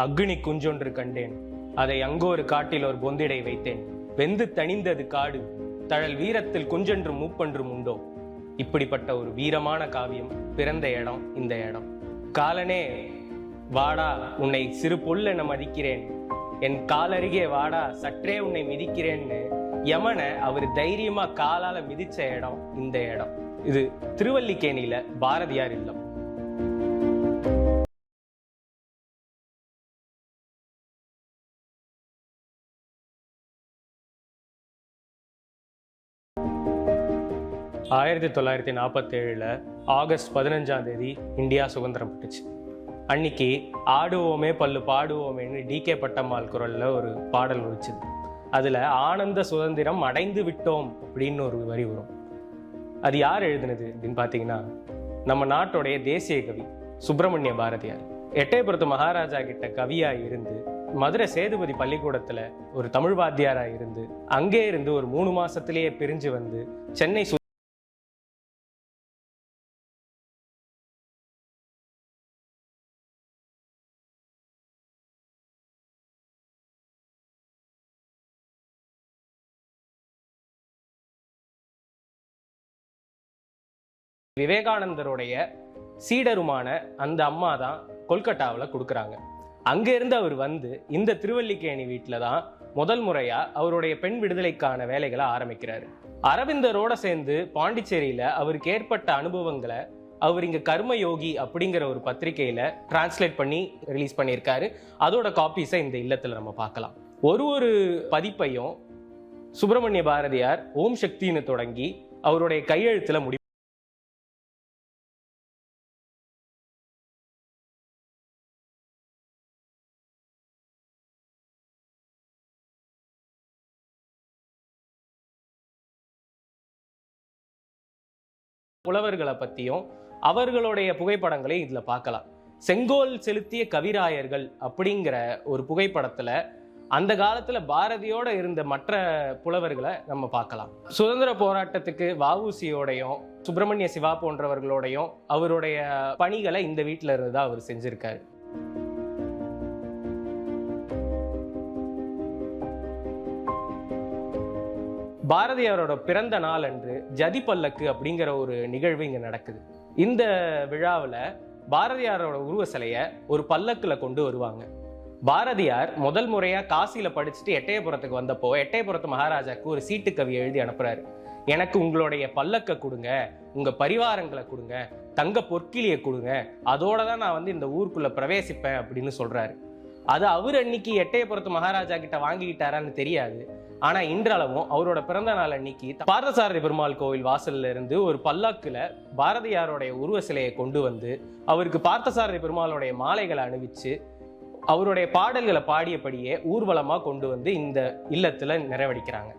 அக்னி குஞ்சொன்று கண்டேன். அதை அங்கோரு காட்டில் ஒரு பொந்திடை வைத்தேன். வெந்து தணிந்தது காடு. தழல் வீரத்தில் குஞ்சென்றும் மூப்பென்றும் உண்டோ? இப்படிப்பட்ட ஒரு வீரமான காவியம் பிறந்த இடம் இந்த இடம். காலனே வாடா உன்னை சிறு புல்லென மதிக்கிறேன். என் காலருகே வாடா சற்றே உன்னை மிதிக்கிறேன்னு யமனை அவர் தைரியமா காலால மிதிச்ச இடம் இந்த இடம். இது திருவல்லிக்கேணியில பாரதியார் இல்லம். ஆயிரத்தி தொள்ளாயிரத்தி நாற்பத்தேழில் ஆகஸ்ட் பதினஞ்சாம் தேதி இந்தியா சுதந்திரம் பெற்றுச்சு. அன்னைக்கு ஆடுவோமே பல்லு பாடுவோமேன்னு டிகே பட்டம்மாள் குரலில் ஒரு பாடல் ஒழிச்சுது அதில் ஆனந்த சுதந்திரம் அடைந்து விட்டோம் அப்படின்னு ஒரு வரி வரும். அது யார் எழுதுனது அப்படின்னு பார்த்தீங்கன்னா நம்ம நாட்டுடைய தேசிய கவி சுப்பிரமணிய பாரதியார். எட்டயபுரத்து மகாராஜா கிட்ட கவியாக இருந்து மதுரை சேதுபதி பள்ளிக்கூடத்தில் ஒரு தமிழ் வாத்தியாராக இருந்து அங்கே இருந்து ஒரு மூணு மாசத்திலேயே பிரிஞ்சு வந்து சென்னை விவேகானந்தருடைய சீடருமான அந்த அம்மா தான் கொல்கட்டாவில் கொடுக்குறாங்க. அங்கேருந்து அவர் வந்து இந்த திருவல்லிக்கேணி வீட்டில் தான் முதல் முறையா அவருடைய பெண் விடுதலைக்கான வேலைகளை ஆரம்பிக்கிறாரு. அரவிந்தரோட சேர்ந்து பாண்டிச்சேரியில அவருக்கு ஏற்பட்ட அனுபவங்களை அவர் இங்க கர்மயோகி அப்படிங்கிற ஒரு பத்திரிகையில டிரான்ஸ்லேட் பண்ணி ரிலீஸ் பண்ணியிருக்காரு. அதோட காப்பீஸை இந்த இல்லத்துல நம்ம பார்க்கலாம். ஒரு ஒரு பதிப்பையும் சுப்பிரமணிய பாரதியார் ஓம் சக்தின்னு தொடங்கி அவருடைய கையெழுத்துல முடி புலவர்களை பத்தியும் அவர்களுடைய புகைப்படங்களையும் இதுல பார்க்கலாம். செங்கோல் செலுத்திய கவிராயர்கள் அப்படிங்கிற ஒரு புகைப்படத்துல அந்த காலத்துல பாரதியோட இருந்த மற்ற புலவர்களை நம்ம பார்க்கலாம். சுதந்திர போராட்டத்துக்கு வஉசியோடையும் சுப்பிரமணிய சிவா போன்றவர்களோடையும் அவருடைய பணிகளை இந்த வீட்டில இருந்து தான் அவர் செஞ்சிருக்காரு. பாரதியாரோட பிறந்த நாள் அன்று ஜதி பல்லக்கு அப்படிங்கிற ஒரு நிகழ்வு இங்கே நடக்குது. இந்த விழாவில் பாரதியாரோட உருவ சிலையை ஒரு பல்லக்கில் கொண்டு வருவாங்க. பாரதியார் முதல் முறையாக காசியில் படிச்சுட்டு எட்டயபுரத்துக்கு வந்தப்போ எட்டயபுரத்து மகாராஜாவுக்கு ஒரு சீட்டு கவி எழுதி அனுப்புகிறாரு எனக்கு உங்களுடைய பல்லக்கை கொடுங்க உங்கள் பரிவாரங்களை கொடுங்க தங்க பொற்கிளியை கொடுங்க அதோட தான் நான் வந்து இந்த ஊருக்குள்ளே பிரவேசிப்பேன் அப்படின்னு சொல்கிறாரு அது அவர் அன்னைக்கு எட்டயபுரத்து மகாராஜா கிட்ட வாங்கிக்கிட்டாரான்னு தெரியாது. ஆனா இன்றளவும் அவரோட பிறந்த நாள் அன்னைக்கு பாரதசாரதி பெருமாள் கோவில் வாசல்ல இருந்து ஒரு பல்லாக்குல பாரதியாருடைய உருவ சிலையை கொண்டு வந்து அவருக்கு பார்த்தசாரதி பெருமாளுடைய மாலைகளை அணிவிச்சு அவருடைய பாடல்களை பாடியபடியே ஊர்வலமா கொண்டு வந்து இந்த இல்லத்துல நிறைவடிக்கிறாங்க.